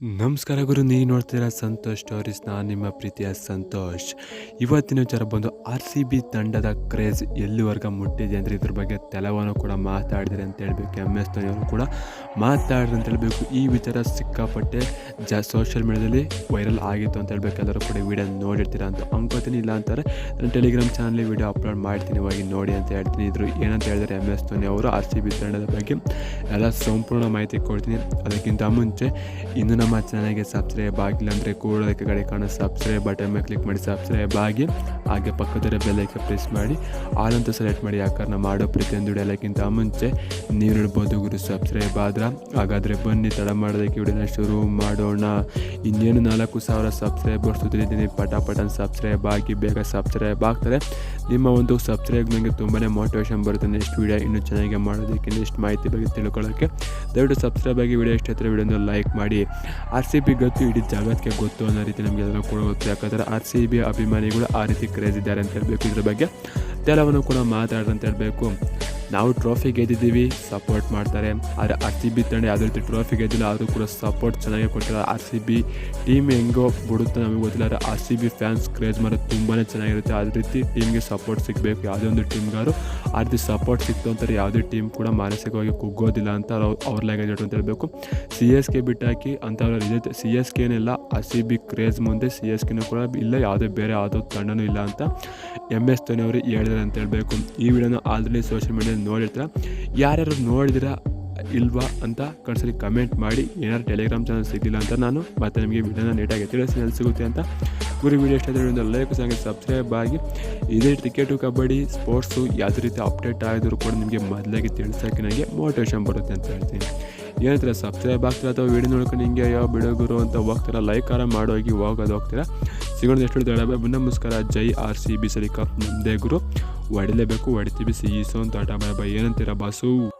ನಮಸ್ಕಾರ ಗುರು, ನೀವು ನೋಡ್ತೀರಾ ಸಂತೋಷ್ ಸ್ಟೋರೀಸ್ ನಾನು ನಿಮ್ಮ ಪ್ರೀತಿಯ ಸಂತೋಷ್. ಇವತ್ತಿನ ವಿಚಾರ ಬಂದು ಆರ್ ಸಿ ಬಿ ತಂಡದ ಕ್ರೇಜ್ ಎಲ್ಲಿವರೆಗೆ ಮುಟ್ಟಿದೆ ಅಂದರೆ ಇದ್ರ ಬಗ್ಗೆ ತೆಲವನ್ನು ಕೂಡ ಮಾತಾಡಿದ್ರೆ ಅಂತ ಹೇಳಬೇಕು. ಎಂ ಎಸ್ ಧೋನಿಯವರು ಕೂಡ ಮಾತಾಡಿದ್ರೆ ಅಂತ ಹೇಳಬೇಕು. ಈ ವಿಚಾರ ಸಿಕ್ಕಾಪಟ್ಟೆ ಜ ಸೋಷಿಯಲ್ ಮೀಡಿಯಾದಲ್ಲಿ ವೈರಲ್ ಆಗಿತ್ತು ಅಂತ ಹೇಳಬೇಕು. ಎಲ್ಲರೂ ಕೂಡ ವಿಡಿಯೋ ನೋಡಿರ್ತೀರಾ ಅಂತ ಅಂಕೋತೀನಿ ಇಲ್ಲ ಅಂತಾರೆ ನಾನು ಟೆಲಿಗ್ರಾಮ್ ಚಾನಲ್ ವಿಡಿಯೋ ಅಪ್ಲೋಡ್ ಮಾಡ್ತೀನಿ. ಹೋಗಿ ನೋಡಿ ಅಂತ ಹೇಳ್ತೀನಿ. ಇದ್ರು ಏನಂತ ಹೇಳಿದ್ರೆ ಎಂ ಎಸ್ ಧೋನಿ ಅವರು ಆರ್ ಸಿ ಬಿ ತಂಡದ ಬಗ್ಗೆ ಎಲ್ಲ ಸಂಪೂರ್ಣ ಮಾಹಿತಿ ಕೊಡ್ತೀನಿ. ಅದಕ್ಕಿಂತ ಮುಂಚೆ ಇನ್ನು ನಮ್ಮ ಚಾನಲ್ಗೆ ಸಬ್ಸ್ಕ್ರೈಬ್ ಆಗಿಲ್ಲ ಅಂದರೆ ಕೂಡ ಕಡೆ ಕಾಣೋ ಸಬ್ಸ್ಕ್ರೈಬ್ ಬಟನ್ ಮೇಲೆ ಕ್ಲಿಕ್ ಮಾಡಿ ಸಬ್ಸ್ಕ್ರೈಬ್ ಆಗಿ, ಹಾಗೆ ಪಕ್ಕದಲ್ಲೇ ಬೆಲ್ಲೈಕೆ ಪ್ರೆಸ್ ಮಾಡಿ ಆಲ್ ಅಂತ ಸೆಲೆಕ್ಟ್ ಮಾಡಿ ಯಾಕಂದ್ರೆ ನಾವು ಮಾಡೋ ಪ್ರತಿಯೊಂದು ವಿಡಿಯೋ ಎಲ್ಲಕ್ಕಿಂತ ಮುಂಚೆ ನೀವು ನೋಡ್ಬೋದು ಗುರು ಸಬ್ಸ್ಕ್ರೈಬ್ ಆದ್ರೆ. ಹಾಗಾದರೆ ಬನ್ನಿ, ತಡ ಮಾಡೋದಕ್ಕೆ ವಿಡಿಯೋನ ಶುರು ಮಾಡೋಣ. ಇನ್ನೇನು ನಾಲ್ಕು ಸಾವಿರ ಸಬ್ಸ್ಕ್ರೈಬರ್ಸ್ ಇದ್ದೀನಿ ಪಟ ಪಟನ್ ಸಬ್ಸ್ಕ್ರೈಬ್ ಆಗಿ ಬೇಗ ಸಬ್ಸ್ಕ್ರೈಬ್ ಆಗ್ತಾರೆ ನಿಮ್ಮ ಒಂದು ಸಬ್ಸ್ಕ್ರೈಬ್ ನನಗೆ ತುಂಬಾ ಮೋಟಿವೇಶನ್ ಬರುತ್ತೆ ನೆಕ್ಸ್ಟ್ ವಿಡಿಯೋ ಇನ್ನೂ ಚೆನ್ನಾಗಿ ಮಾಡೋದಕ್ಕೆ ನೆಕ್ಸ್ಟ್ ಮಾಹಿತಿ ಬಗ್ಗೆ ತಿಳ್ಕೊಳ್ಳೋಕ್ಕೆ. ದಯವಿಟ್ಟು ಸಬ್ಸ್ಕ್ರೈಬ್ ಆಗಿ ವಿಡಿಯೋ ಇಷ್ಟ ಹತ್ರ ವಿಡಿಯೋನ ಲೈಕ್ ಮಾಡಿ. ಆರ್ ಸಿ ಬಿ ಗೊತ್ತು ಇಡೀ ಜಗತ್ತಿಗೆ ಗೊತ್ತು ಅನ್ನೋ ರೀತಿ ನಮಗೆ ನಮಗೆಲ್ಲರೂ ಕೂಡ ಗೊತ್ತು. ಯಾಕಂದರೆ ಆರ್ ಸಿ ಬಿ ಅಭಿಮಾನಿಗಳು ಆ ರೀತಿ ಕ್ರೇಜ್ ಇದ್ದಾರೆ ಅಂತ ಹೇಳಬೇಕು. ಇದ್ರ ಬಗ್ಗೆ ಎಲ್ಲವನ್ನು ಕೂಡ ಮಾತಾಡ್ರಿ ಅಂತ ಹೇಳಬೇಕು. ನಾವು ಟ್ರೋಫಿ ಗೆದ್ದಿದ್ದೀವಿ ಸಪೋರ್ಟ್ ಮಾಡ್ತಾರೆ. ಆದರೆ ಆರ್ ಸಿ ಬಿ ತಂಡ ಯಾವುದೇ ರೀತಿ ಟ್ರೋಫಿ ಗೆದ್ದಿಲ್ಲ, ಆದರೂ ಕೂಡ ಸಪೋರ್ಟ್ ಚೆನ್ನಾಗಿ ಕೊಡ್ತಾರೆ. ಆರ್ ಸಿ ಬಿ ಟೀಮ್ ಹೆಂಗೋ ಬಿಡುತ್ತೆ ನಮಗೆ ಗೊತ್ತಿಲ್ಲ, ಆದರೆ R C B fans craze ಮಾಡೋದು ತುಂಬಾ ಚೆನ್ನಾಗಿರುತ್ತೆ. ಅದೇ ರೀತಿ ಟೀಮ್ಗೆ ಸಪೋರ್ಟ್ ಸಿಗಬೇಕು, ಯಾವುದೇ ಒಂದು ಟೀಮ್ಗಾರು ಆ ರೀತಿ ಸಪೋರ್ಟ್ ಸಿಕ್ತು ಅಂತಾರೆ ಯಾವುದೇ ಟೀಮ್ ಕೂಡ ಮಾನಸಿಕವಾಗಿ ಕುಗ್ಗೋದಿಲ್ಲ ಅಂತ ಅವ್ರ- ಲ್ಯಾಂಗ್ವೇಜ್ ಅಂತ ಹೇಳಬೇಕು. ಸಿ ಎಸ್ ಕೆ ಬಿಟ್ಟಾಕಿ ಅಂಥವ್ರ ಇದೆ ಸಿ ಎಸ್ ಕೆನೆಲ್ಲ ಆರ್ ಸಿ ಬಿ ಕ್ರೇಜ್ ಮುಂದೆ ಸಿ ಎಸ್ ಕೆನೂ ಕೂಡ ಇಲ್ಲ, ಯಾವುದೇ ಬೇರೆ ಯಾವುದೋ ತಂಡನೂ ಇಲ್ಲ ಅಂತ ಎಂ ಎಸ್ ಧೋನಿ ಅವರು ಹೇಳಿದ್ದಾರೆ ಅಂತ ಹೇಳಬೇಕು. ಈ ವಿಡಿಯೋನ ಆಲ್ರೆಡಿ ಸೋಷಿಯಲ್ ಮೀಡಿಯಾದಲ್ಲಿ ನೋಡಿರ್ತೀರ? ಯಾರ್ಯಾರು ನೋಡಿದಿರ ಇಲ್ವಾ ಅಂತ ಕನ್ಸಲಿ ಕಮೆಂಟ್ ಮಾಡಿ, ಏನಾದ್ರು ಟೆಲಿಗ್ರಾಮ್ ಚಾನಲ್ ಸಿಗಲಿಲ್ಲ ಅಂತ ನಾನು ಮತ್ತೆ ನಿಮಗೆ ವಿಡಿಯೋನ ನೀಟಾಗಿ ತಿಳಿಸಿ ನಾನು ಸಿಗುತ್ತೆ ಅಂತ. ಗುರಿ ವಿಡಿಯೋ ಇಷ್ಟ ಒಂದು ಲೈಕ್ ಸಂಗೀತ ಸಬ್ಸ್ಕ್ರೈಬ್ ಆಗಿ. ಇದೇ ಕ್ರಿಕೆಟು ಕಬಡ್ಡಿ ಸ್ಪೋರ್ಟ್ಸು ಯಾವುದೇ ರೀತಿ ಅಪ್ಡೇಟ್ ಆಗಿದ್ರು ಕೂಡ ನಿಮಗೆ ಮೊದಲಾಗಿ ತಿಳಿಸೋಕೆ ನನಗೆ ಮೋಟಿವೇಶನ್ ಬರುತ್ತೆ ಅಂತ ಹೇಳ್ತೀನಿ. ಏನಂತಾರೆ ಸಬ್ಸ್ಕ್ರೈಬ್ ಆಗ್ತೀರಾ ಅಥವಾ ವಿಡಿಯೋ ನೋಡ್ಕೊಂಡು ಹಿಂಗೆ ಯಾವ ಬಿಡೋಗುರು ಅಂತ ಹೋಗ್ತೀರಾ? ಲೈಕ್ ಆರ ಮಾಡೋಗಿ ಹೋಗೋದು ಹೋಗ್ತೀರಾ? ಸಿಗೋಣ ಎಷ್ಟು ಹೇಳ್ತಾಳೆ ನಮಸ್ಕಾರ ಜೈ ಆರ್ ಸಿ ಬಿ ಸರಿ ಕಪ್. ನಮ್ಮದೇ ಗುರು. ಹೊಡಿಲೇಬೇಕು ಹೊಡಿತೀವಿ ಸಿ ಈಸೋ ಅಂತ. ಆಟ ಮಾಡಬ ಏನಂತೀರಾ ಬಾಸು?